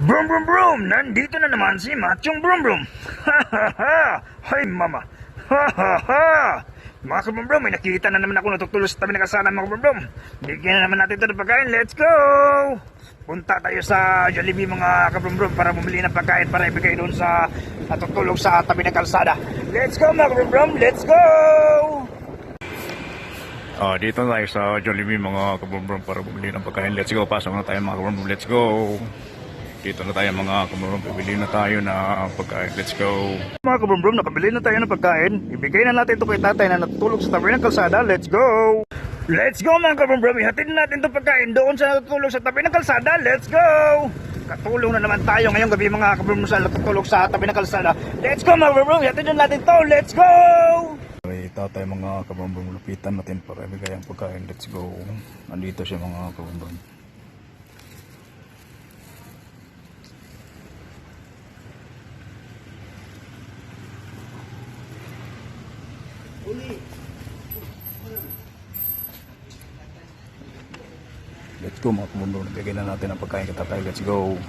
Brum brum brum! Nandito na naman si Machong Brum Brum! Ha ha ha! Hay mama! Ha ha ha! Mga kabrum brum, may nakita na naman ako natutulog sa tabi ng kasana mga kabrum brum. Bigyan na naman natin ito ng pagkain. Let's go! Punta tayo sa Jollibee mga kabrum brum para bumili ng pagkain para ibigay doon sa natutulog sa tabi ng kalsada. Let's go mga kabrum brum! Let's go! Ah, dito tayo sa Jollibee mga kabumbrum para bumili ng pagkain. Let's go. Pasok na tayo mga kabumbrum. Let's go. Dito na tayo mga kabumbrum. Bibili na tayo na pagkain. Let's go. Mga kabumbrum, nakabili na tayo ng pagkain. Ibigay na natin ito kay tatay na natutulog sa tabi ng kalsada. Let's go. Let's go mga kabumbrum. Ihatid na natin itong pagkain doon sa natutulog sa tabi ng kalsada. Let's go. Katulong na naman tayo ngayong gabi mga kabumbrum sa natutulog sa tabi ng kalsada. Let's go mga kabumbrum. Ihatid na natin to. Let's go. Okay, tatay mga kabumbrum. Lupitan natin para ibigay ang pagkain. Let's go. Nandito siya mga kabumbrum. Let's go mga kabumbrum. Bigyan na natin ang pagkain kay tatay. Let's go.